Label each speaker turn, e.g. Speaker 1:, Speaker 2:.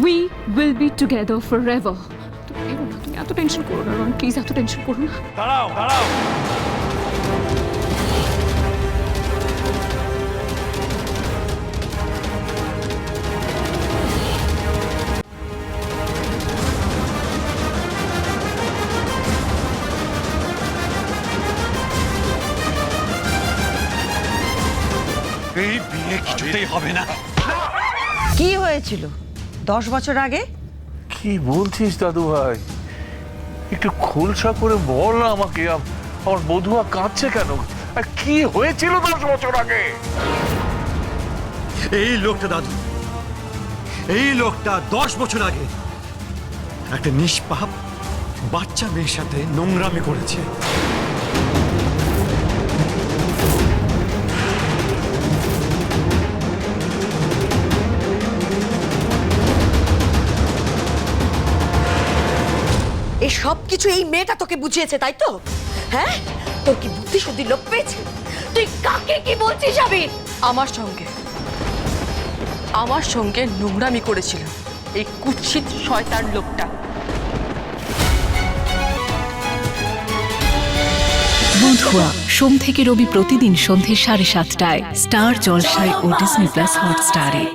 Speaker 1: We will be together forever তুমি এত tension করো না রন প্লিজ এত টেনশন করো না।
Speaker 2: দাঁড়াও দাঁড়াও। এই বিয়ে কিছুতেই হবে না।
Speaker 3: কি হয়েছিল? দশ বছর আগে?
Speaker 4: কি বলছিস দাদু ভাই? একটু খোলসা করে বল না আমাকে আম- আমার বধুয়া কাঁদছে কেন? আর কি হয়েছিল দশ বছর আগে?
Speaker 2: এই লোকটা দাদু এই লোকটা দশ বছর আগে একটা নিষ্পাপ বাচ্চা মেয়ের সাথে নোংরামি করেছে।
Speaker 3: এই সব কিছু এই মেয়েটা তোকে বুঝিয়েছে তাই তো? হ্যাঁ? তোর কি বুদ্ধি শুদ্ধি লোক পেয়েছে? তুই কাকে কি বলছিস আবির
Speaker 5: আমার সঙ্গে। আমার সঙ্গে নোংরামি করেছিল এই কুৎসিত শয়তার লোকটা।
Speaker 6: বন্ধুয়া সোম থেকে রবি প্রতিদিন সন্ধে সাড়ে সাতটায় স্টার জলসায় ও ডিসনি প্লাস হটস্টারে।